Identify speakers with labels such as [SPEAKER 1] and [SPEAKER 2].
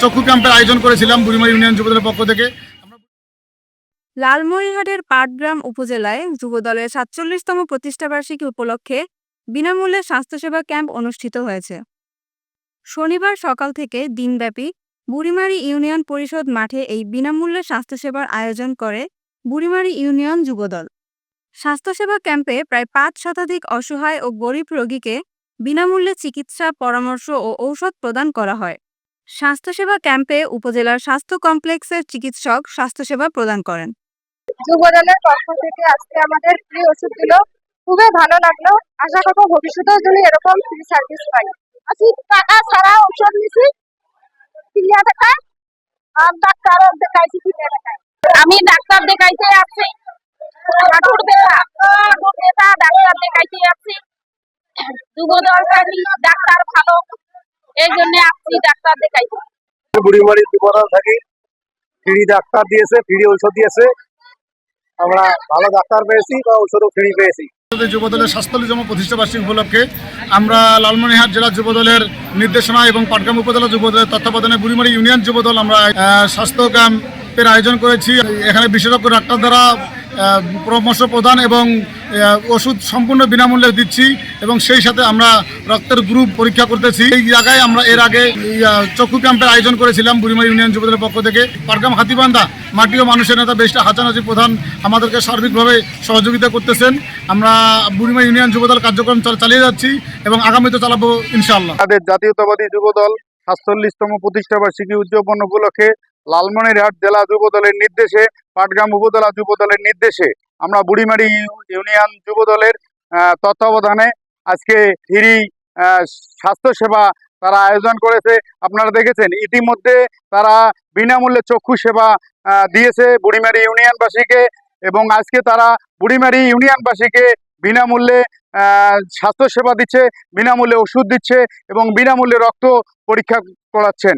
[SPEAKER 1] চক্ষু ক্যাম্পের আয়োজন করেছিলাম বুড়িমারি ইউনিয়ন যুবদলের পক্ষ থেকে।
[SPEAKER 2] লালমনিরহাটের পাটগ্রাম উপজেলায় যুবদলের সাতচল্লিশতম প্রতিষ্ঠাবার্ষিকী উপলক্ষে বিনামূল্যে স্বাস্থ্যসেবা ক্যাম্প অনুষ্ঠিত হয়েছে। শনিবার সকাল থেকে দিনব্যাপী বুড়িমারি ইউনিয়ন পরিষদ মাঠে এই বিনামূল্যে স্বাস্থ্যসেবার আয়োজন করে বুড়িমারি ইউনিয়ন যুবদল। স্বাস্থ্যসেবা ক্যাম্পে প্রায় পাঁচ শতাধিক অসহায় ও গরিব রোগীকে বিনামূল্যে চিকিৎসা, পরামর্শ ও ঔষধ প্রদান করা হয়। স্বাস্থ্যসেবা ক্যাম্পে উপজেলার স্বাস্থ্য কমপ্লেক্সের চিকিৎসক স্বাস্থ্যসেবা প্রদান করেন।
[SPEAKER 3] যুবদলের পক্ষ থেকে আজকে আমাদের ফ্রি ওষুধ দিল। খুবই ভালো লাগল। আশা করব ভবিষ্যতেও যেন এরকম ফ্রি সার্ভিস পাই। আমি টাকা ছাড়া ওষুধ নিছি। কিলিয়া টাকায় আর ডাক্তার দেখাইছি কিলিয়া টাকায় আমি ডাক্তার দেখাইতে আসছি হাঁটুর ব্যথা হাঁটুর ব্যথা ডাক্তার দেখাইতে আসছি যুবদল ডাক্তার ভালো। এই জন্য আসছি ডাক্তার দেখাইতে
[SPEAKER 4] বুড়িমারি যুবদল থাকি। ফ্রি ডাক্তার দিয়েছে ফ্রি ঔষধ দিয়েছে। আমরা ভালো ডাক্তার পেয়েছি বা ঔষধও ফ্রি পেয়েছি।
[SPEAKER 1] যুবদলের সাতচল্লিশতম প্রতিষ্ঠা বার্ষিকী উপলক্ষে আমরা লালমনিরহাট জেলা যুবদলের নির্দেশনা এবং পাটগ্রাম উপজেলা যুবদলের তত্ত্বাবধানে বুড়িমারি ইউনিয়ন যুবদল আমরা আহ, স্বাস্থ্য ক্যাম্পের আয়োজন করেছি। এখানে বিশেষজ্ঞ ডাক্তার দ্বারা আহ, পরামর্শ প্রদান এবং ওষুধ সম্পূর্ণ বিনামূল্যে দিচ্ছি এবং সেই সাথে আমরা রক্তের গ্রুপ পরীক্ষা করতেছি। এই জায়গায় আমরা এর আগে চক্ষু ক্যাম্পের আয়োজন করেছিলাম বুড়িমারি ইউনিয়ন যুবদলের পক্ষ থেকে। পাটগ্রাম হাতিবান্ধা, মাটি ও মানুষের নেতা বেশটা হাসান প্রধান আমাদেরকে সার্বিকভাবে সহযোগিতা করতেছেন। আমরা বুড়িমা ইউনিয়ন যুবদল কার্যক্রম চাল- চালিয়ে যাচ্ছি এবং আগামীতে চালাবো ইনশাআল্লাহ।
[SPEAKER 4] আমাদের জাতীয়তাবাদী যুবদল সাতচল্লিশতম প্রতিষ্ঠা বার্ষিকী উদযাপন উপলক্ষে লালমনিরহাট জেলা যুবদলের নির্দেশে, পাটগ্রাম উপজেলা যুবদলের নির্দেশে আমরা বুড়িমারি ইউ- ইউনিয়ন যুবদলের আহ, তত্ত্বাবধানে আজকে ফ্রি স্বাস্থ্যসেবা তারা আয়োজন করেছে। আপনারা দেখেছেন ইতিমধ্যে তারা বিনামূল্যে চক্ষু সেবা দিয়েছে বুড়িমারি ইউনিয়নবাসীকে এবং আজকে তারা বুড়িমারি ইউনিয়নবাসীকে বিনামূল্যে স্বাস্থ্যসেবা দিচ্ছে বিনামূল্যে ওষুধ দিচ্ছে এবং বিনামূল্যে রক্ত পরীক্ষা করাচ্ছেন।